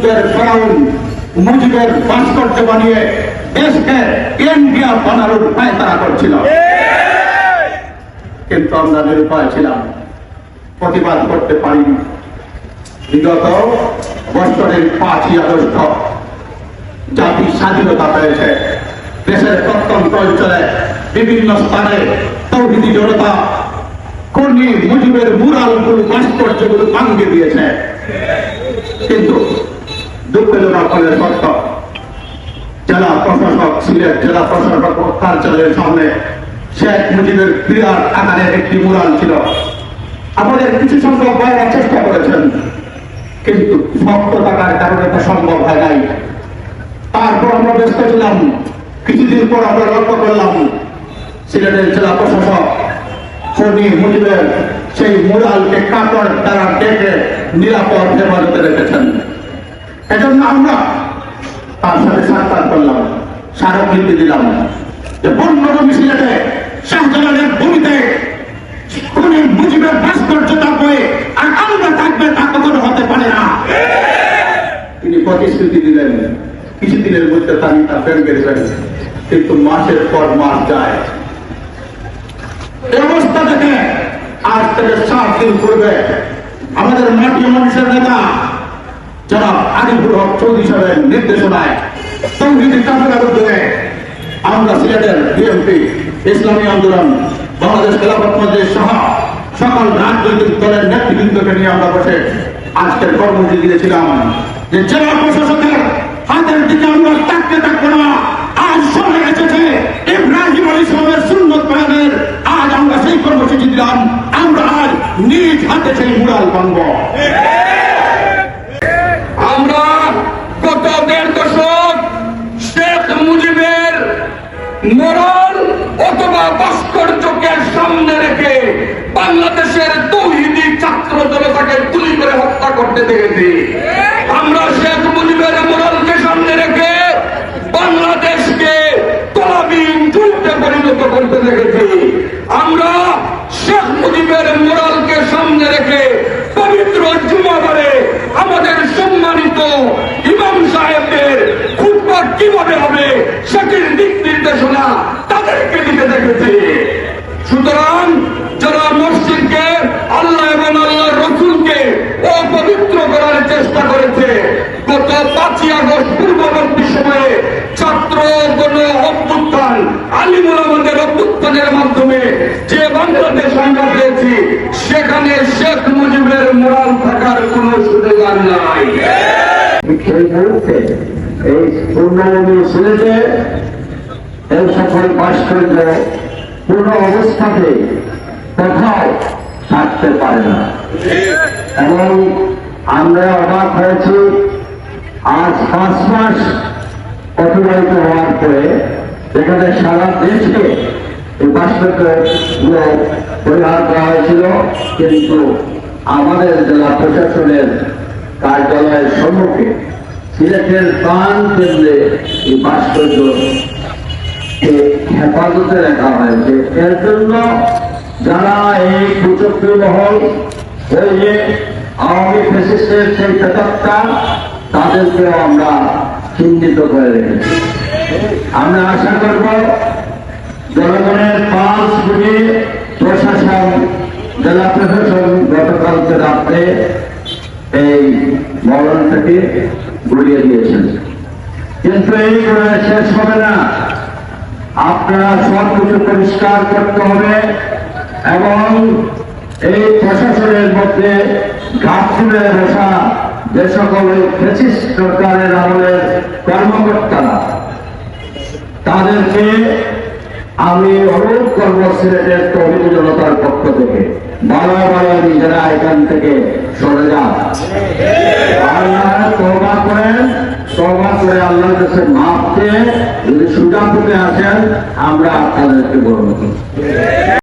মুজিবের ফেরাউন মুজিবের ভাস্কর্য বানিয়ে দেশকে ইন্ডিয়া বানানোর পায়তারা করছিল। কিন্তু আমরা নিরুপায় ছিলাম, প্রতিবাদ করতে পারিনি। বিগত বছরের পাঁচই আগস্ট জাতি স্বাধীনতা পেয়েছে। দেশের প্রত্যন্ত অঞ্চলে বিভিন্ন স্থানে তৌহিদি জনতা কর্মী মুজিবের মুরালগুলো ভাস্কর্যগুলো ভাঙ্গে দিয়েছে। দুঃখজনক হলে জেলা প্রশাসক সিলেট জেলা প্রশাসক কার্যালয়ের সামনে শেখ মুজিবের বিরাট আকারের একটি মুরাল ছিল। আমাদের কিছু সংখ্যক বাইরে চেষ্টা করেছেন, কিন্তু শক্ত থাকার কারণে এটা সম্ভব হয় নাই। তারপর আমরা ব্যস্ত ছিলাম। কিছুদিন পর আমরা লক্ষ্য করলাম, সিলেটের জেলা প্রশাসক ফণি মুজিবের সেই মুরালকে কাপড় তারা ডেকে নিরাপদ হেফাজতে রেখেছেন। এজন্য আমরা তার সাথে সাক্ষাৎ করলাম স্মারকলিপি দিলাম। যে বন্যভূমি সিলেটে শাহজালালের ভূমিতে খুনি মুজিবের ভাস্কর্য থাকবে আর আমরা থাকবে তা কখনো হতে পারে না। তিনি প্রতিশ্রুতি দিলেন, কিছুদিনের মধ্যে তার তা ফেরবে দেবেন কিন্তু মাসের পর মাস যায়। অবস্থা দেখে আজ থেকে সাত দিন পূর্বে আমাদের মাটি মানুষের নেতা যারা আরিফুল হক চৌধুরী সাহেবের নির্দেশনায় তৌহিদি কাফেলার উদ্যোগে আমরা সিলেটের বিএনপি ইসলামী আন্দোলন, বাংলাদেশ খেলাফত মজলিস সহ সকল রাজনৈতিক দলের নেতৃবৃন্দকে নিয়ে আমরা বসে আজকের কর্মসূচি দিয়েছিলাম যে জেলা প্রশাসকের হাতের দিকে আমরা তাকতে থাকব না। আজ সময় এসেছে ইব্রাহিম আলী সাহেবের সুন্নত পালনের আজ আমরা সেই কর্মসূচি দিলাম। আমরা আজ নিজ হাতে সেই মুরাল বানব আমরা গত দেড় দশক শেখ মুজিবের মরণ অথবা ভাস্কর্যকে সামনে রেখে বাংলাদেশের তৌহিদি ছাত্র তাকে গুলি করে হত্যা করতে দেখেছি আমরা শেখ মুজিবের মরণকে সামনে রেখে বাংলাদেশকে তলাবিন যুদ্ধে পরিণত করতে দেখেছি আমরা শেখ মুজিবের মোরালকে সামনে রেখে পবিত্র জুমাবারে আমাদের সম্মানিত ইমাম সাহেবদের খুতবা কীভাবে হবে সেটির দিক নির্দেশনা তাদেরকে দিতে দেখেছি সুতরাং যারা মসজিদকে আল্লাহ এবং আল্লাহ রসুলকে অপবিত্র করার চেষ্টা করেছে গত পাঁচই আগস্ট পূর্ববর্তী সময়ে ছাত্র গণ অভ্যুত্থান আলিমুল আমাদের অভ্যুত্থানের মাধ্যমে যে বাংলাদেশ আমরা পেয়েছি সেখানে শেখ মুজিবের মোরাল থাকার কোন সুযোগ আর নাই সেই মুহূর্তে এই পূর্ণভূমি সিলেটে এই সকল ভাস্কর্য পূর্ণ অবস্থাতে কোথাও থাকতে পারে না এবং আমরা অবাক হয়েছি, আজ পাঁচ মাস অতিবাহিত হওয়ার পরে, যেখানে সারা দেশকে এই ভাস্কর্যগুলো পরিহার করা হয়েছিল কিন্তু আমাদের জেলা প্রশাসনের কার্যালয়ের সম্মুখে সিলেটের প্রাণ কেন্দ্রে এই ভাস্কর্য হেফাজতে রাখা হয়েছে। এর জন্য যারা এই কুচক্রী মহল এই যে আওয়ামী ফেসিস্টের সেই পেতাত্তা তাদেরকেও আমরা চিহ্নিত করে রেখেছি। আমরা আশা করব জনগণের পাঁচ বুঝে প্রশাসন, জেলা প্রশাসন গতকালকে রাত্রে এই মরণটাকে গুলিয়ে দিয়েছেন। কিন্তু এই শেষ হবে না। আপনারা সব কিছু পরিষ্কার করতে হবে এবং এই প্রশাসনের মধ্যে ঘাটফুলে বসা যে সকল সরকারের আমলের কর্মকর্তারা, তাদেরকে আমি অনুরোধ করব সিলেটের তহিদ জনতার পক্ষ থেকে বারো বারো নিজেরা এখান থেকে সরে যান। আল্লাহ করেন করে কাছে মাপতে যদি আসেন আমরা আপনাদেরকে করি